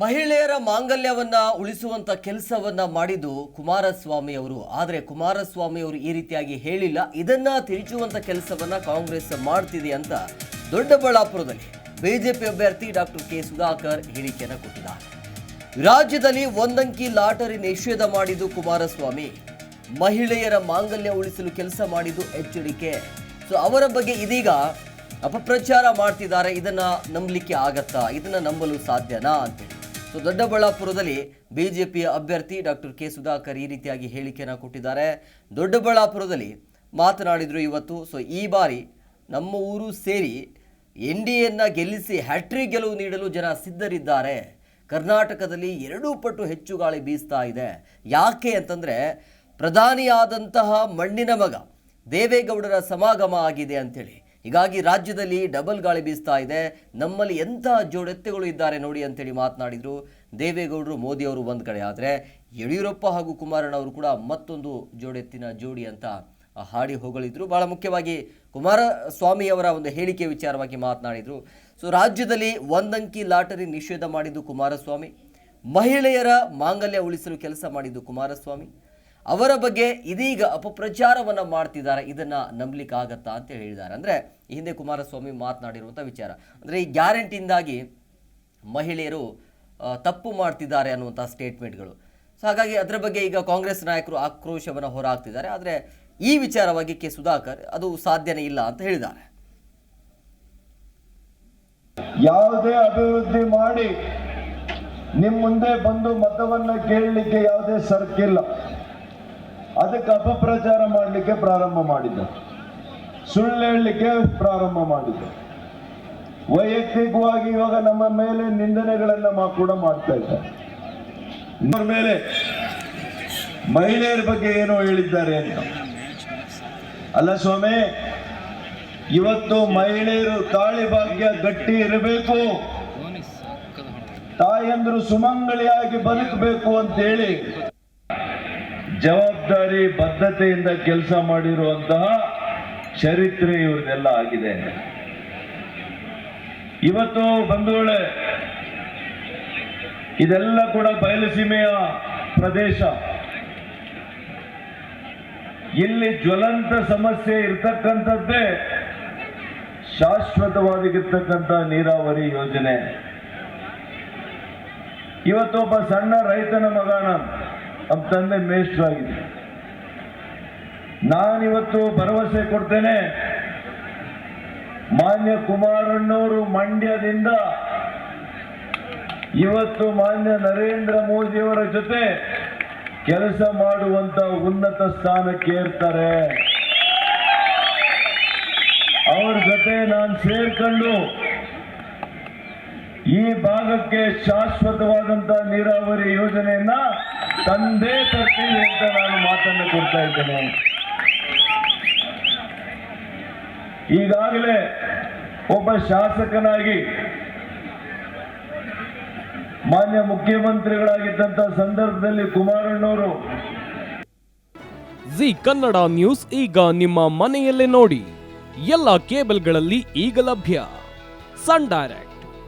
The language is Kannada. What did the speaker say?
ಮಹಿಳೆಯರ ಮಾಂಗಲ್ಯವನ್ನ ಉಳಿಸುವಂತ ಕೆಲಸವನ್ನ ಮಾಡಿದ್ದು ಕುಮಾರಸ್ವಾಮಿ ಅವರು. ಆದರೆ ಕುಮಾರಸ್ವಾಮಿ ಅವರು ಈ ರೀತಿಯಾಗಿ ಹೇಳಿಲ್ಲ. ಇದನ್ನ ತಿರುಚುವಂತ ಕೆಲಸವನ್ನ ಕಾಂಗ್ರೆಸ್ ಮಾಡ್ತಿದೆ ಅಂತ ದೊಡ್ಡಬಳ್ಳಾಪುರದಲ್ಲಿ ಬಿಜೆಪಿ ಅಭ್ಯರ್ಥಿ ಡಾಕ್ಟರ್ ಕೆ. ಸುಧಾಕರ್ ಹೇಳಿಕೆಯನ್ನು ಕೊಟ್ಟಿದ್ದಾರೆ. ರಾಜ್ಯದಲ್ಲಿ ಒಂದಂಕಿ ಲಾಟರಿ ನಿಷೇಧ ಮಾಡಿದ್ದು ಕುಮಾರಸ್ವಾಮಿ. ಮಹಿಳೆಯರ ಮಾಂಗಲ್ಯ ಉಳಿಸಲು ಕೆಲಸ ಮಾಡಿದ್ದು ಎಚ್ಚರಿಕೆ. ಸೊ ಅವರ ಬಗ್ಗೆ ಇದೀಗ ಅಪಪ್ರಚಾರ ಮಾಡ್ತಿದ್ದಾರೆ. ಇದನ್ನ ನಂಬಲಿಕ್ಕೆ ಆಗತ್ತಾ? ಇದನ್ನ ನಂಬಲು ಸಾಧ್ಯನಾ ಅಂತೇಳಿ ಸೊ ದೊಡ್ಡಬಳ್ಳಾಪುರದಲ್ಲಿ ಬಿಜೆಪಿಯ ಅಭ್ಯರ್ಥಿ ಡಾಕ್ಟರ್ ಕೆ ಸುಧಾಕರ್ ಈ ರೀತಿಯಾಗಿ ಹೇಳಿಕೆಯನ್ನು ಕೊಟ್ಟಿದ್ದಾರೆ. ದೊಡ್ಡಬಳ್ಳಾಪುರದಲ್ಲಿ ಮಾತನಾಡಿದರು ಇವತ್ತು. ಸೊ ಈ ಬಾರಿ ನಮ್ಮ ಊರು ಸೇರಿ ಎನ್ ಡಿ ಎನ್ನ ಗೆಲ್ಲಿಸಿ ಹ್ಯಾಟ್ರಿಕ್ ಗೆಲುವು ನೀಡಲು ಜನ ಸಿದ್ಧರಿದ್ದಾರೆ. ಕರ್ನಾಟಕದಲ್ಲಿ ಎರಡೂ ಪಟ್ಟು ಹೆಚ್ಚು ಗಾಳಿ ಬೀಸ್ತಾ ಇದೆ. ಯಾಕೆ ಅಂತಂದರೆ ಪ್ರಧಾನಿಯಾದಂತಹ ಮಣ್ಣಿನ ಮಗ ದೇವೇಗೌಡರ ಸಮಾಗಮ ಆಗಿದೆ ಅಂತೇಳಿ. ಹೀಗಾಗಿ ರಾಜ್ಯದಲ್ಲಿ ಡಬಲ್ ಗಾಳಿ ಬೀಸ್ತಾ ಇದೆ. ನಮ್ಮಲ್ಲಿ ಎಂಥ ಜೋಡೆತ್ತೆಗಳು ಇದ್ದಾರೆ ನೋಡಿ ಅಂತೇಳಿ ಮಾತನಾಡಿದರು ದೇವೇಗೌಡರು, ಮೋದಿ ಅವರು ಒಂದು ಕಡೆ. ಆದರೆ ಯಡಿಯೂರಪ್ಪ ಹಾಗೂ ಕುಮಾರಣ್ಣ ಅವರು ಕೂಡ ಮತ್ತೊಂದು ಜೋಡೆತ್ತಿನ ಜೋಡಿ ಅಂತ ಹಾಡಿ ಹೊಗಳಿದ್ರು. ಬಹಳ ಮುಖ್ಯವಾಗಿ ಕುಮಾರಸ್ವಾಮಿಯವರ ಒಂದು ಹೇಳಿಕೆ ವಿಚಾರವಾಗಿ ಮಾತನಾಡಿದರು. ಸೊ ರಾಜ್ಯದಲ್ಲಿ ಒಂದಂಕಿ ಲಾಟರಿ ನಿಷೇಧ ಮಾಡಿದ್ದು ಕುಮಾರಸ್ವಾಮಿ. ಮಹಿಳೆಯರ ಮಾಂಗಲ್ಯ ಉಳಿಸಲು ಕೆಲಸ ಮಾಡಿದ್ದು ಕುಮಾರಸ್ವಾಮಿ. ಅವರ ಬಗ್ಗೆ ಇದೀಗ ಅಪಪ್ರಚಾರವನ್ನು ಮಾಡ್ತಿದ್ದಾರೆ. ಇದನ್ನು ನಂಬಲಿಕ್ಕೆ ಆಗತ್ತಾ ಅಂತ ಹೇಳಿದ್ದಾರೆ. ಅಂದರೆ ಈ ಹಿಂದೆ ಕುಮಾರಸ್ವಾಮಿ ಮಾತನಾಡಿರುವಂಥ ವಿಚಾರ. ಅಂದರೆ ಈ ಗ್ಯಾರಂಟಿಯಿಂದಾಗಿ ಮಹಿಳೆಯರು ತಪ್ಪು ಮಾಡ್ತಿದ್ದಾರೆ ಅನ್ನುವಂಥ ಸ್ಟೇಟ್ಮೆಂಟ್ಗಳು ಸೊ ಹಾಗಾಗಿ ಅದರ ಬಗ್ಗೆ ಈಗ ಕಾಂಗ್ರೆಸ್ ನಾಯಕರು ಆಕ್ರೋಶವನ್ನು ಹೊರಹಾಕ್ತಿದ್ದಾರೆ ಆದರೆ ಈ ವಿಚಾರವಾಗಿ ಕೆ ಸುಧಾಕರ್ ಅದು ಸಾಧ್ಯನೇ ಇಲ್ಲ ಅಂತ ಹೇಳಿದ್ದಾರೆ. ಯಾವುದೇ ಅಭಿವೃದ್ಧಿ ಮಾಡಿ ನಿಮ್ಮ ಮುಂದೆ ಬಂದು ಮತವನ್ನ ಕೇಳಲಿಕ್ಕೆ ಯಾವುದೇ ಸರ್ಕಿಲ್ಲ. ಅದಕ್ಕೆ ಅಪಪ್ರಚಾರ ಮಾಡಲಿಕ್ಕೆ ಪ್ರಾರಂಭ ಮಾಡಿದ್ದ ಸುಳ್ಳು ಹೇಳಲಿಕ್ಕೆ ಪ್ರಾರಂಭ ಮಾಡಿದ್ದ ವೈಯಕ್ತಿಕವಾಗಿ ಇವಾಗ ನಮ್ಮ ಮೇಲೆ ನಿಂದನೆಗಳನ್ನ ಕೂಡ ಮಾಡ್ತಾ ಅವ್ರ ಮೇಲೆ ಮಹಿಳೆಯರ ಬಗ್ಗೆ ಏನೋ ಹೇಳಿದ್ದಾರೆ ಅಂತ. ಅಲ್ಲ ಸ್ವಾಮಿ, ಇವತ್ತು ಮಹಿಳೆಯರು ತಾಳಿ ಭಾಗ್ಯ ಗಟ್ಟಿ ಇರಬೇಕು. ತಾಯಂದ್ರು ಸುಮಂಗಳಿಯಾಗಿ ಬದುಕಬೇಕು ಅಂತ ಹೇಳಿ ಜವಾಬ್ದಾರಿ ಬದ್ಧತೆಯಿಂದ ಕೆಲಸ ಮಾಡಿರುವಂತಹ ಚರಿತ್ರೆ ಇವ್ರದೆಲ್ಲ ಆಗಿದೆ. ಇವತ್ತು ಬಂಧುಗಳೇ, ಇದೆಲ್ಲ ಕೂಡ ಬಯಲುಸೀಮೆಯ ಪ್ರದೇಶ. ಇಲ್ಲಿ ಜ್ವಲಂತ ಸಮಸ್ಯೆ ಇರ್ತಕ್ಕಂಥದ್ದೇ ಶಾಶ್ವತವಾಗಿರ್ತಕ್ಕಂಥ ನೀರಾವರಿ ಯೋಜನೆ. ಇವತ್ತೊಬ್ಬ ಸಣ್ಣ ರೈತನ ಮಗ ನಾನು. ನಮ್ಮ ತಂದೆ ಮೇಷ್ಟ್ರಾಗಿದೆ ನಾನಿವತ್ತು ಭರವಸೆ ಕೊಡ್ತೇನೆ. ಮಾನ್ಯ ಕುಮಾರಣ್ಣವರು ಮಂಡ್ಯದಿಂದ ಇವತ್ತು ಮಾನ್ಯ ನರೇಂದ್ರ ಮೋದಿಯವರ ಜೊತೆ ಕೆಲಸ ಮಾಡುವಂತ ಉನ್ನತ ಸ್ಥಾನಕ್ಕೆ ಏರ್ತಾರೆ. ಅವ್ರ ಜೊತೆ ನಾನು ಸೇರ್ಕೊಂಡು ಈ ಭಾಗಕ್ಕೆ ಶಾಶ್ವತವಾದಂತ ನೀರಾವರಿ ಯೋಜನೆಯನ್ನ ತಂದೆ ತರ್ತೀವಿ ಅಂತ ನಾನು ಮಾತನ್ನು ಕೊಡ್ತಾ ಇದ್ದೇನೆ. ಈಗಾಗಲೇ ಒಬ್ಬ ಶಾಸಕನಾಗಿ ಮಾನ್ಯ ಮುಖ್ಯಮಂತ್ರಿಗಳಾಗಿದ್ದಂತ ಸಂದರ್ಭದಲ್ಲಿ ಕುಮಾರಣ್ಣವರು ಜಿ ಕನ್ನಡ ನ್ಯೂಸ್ ಈಗ ನಿಮ್ಮ ಮನೆಯಲ್ಲೇ ನೋಡಿ. ಎಲ್ಲ ಕೇಬಲ್ಗಳಲ್ಲಿ ಈಗ ಲಭ್ಯ. Sun Direct.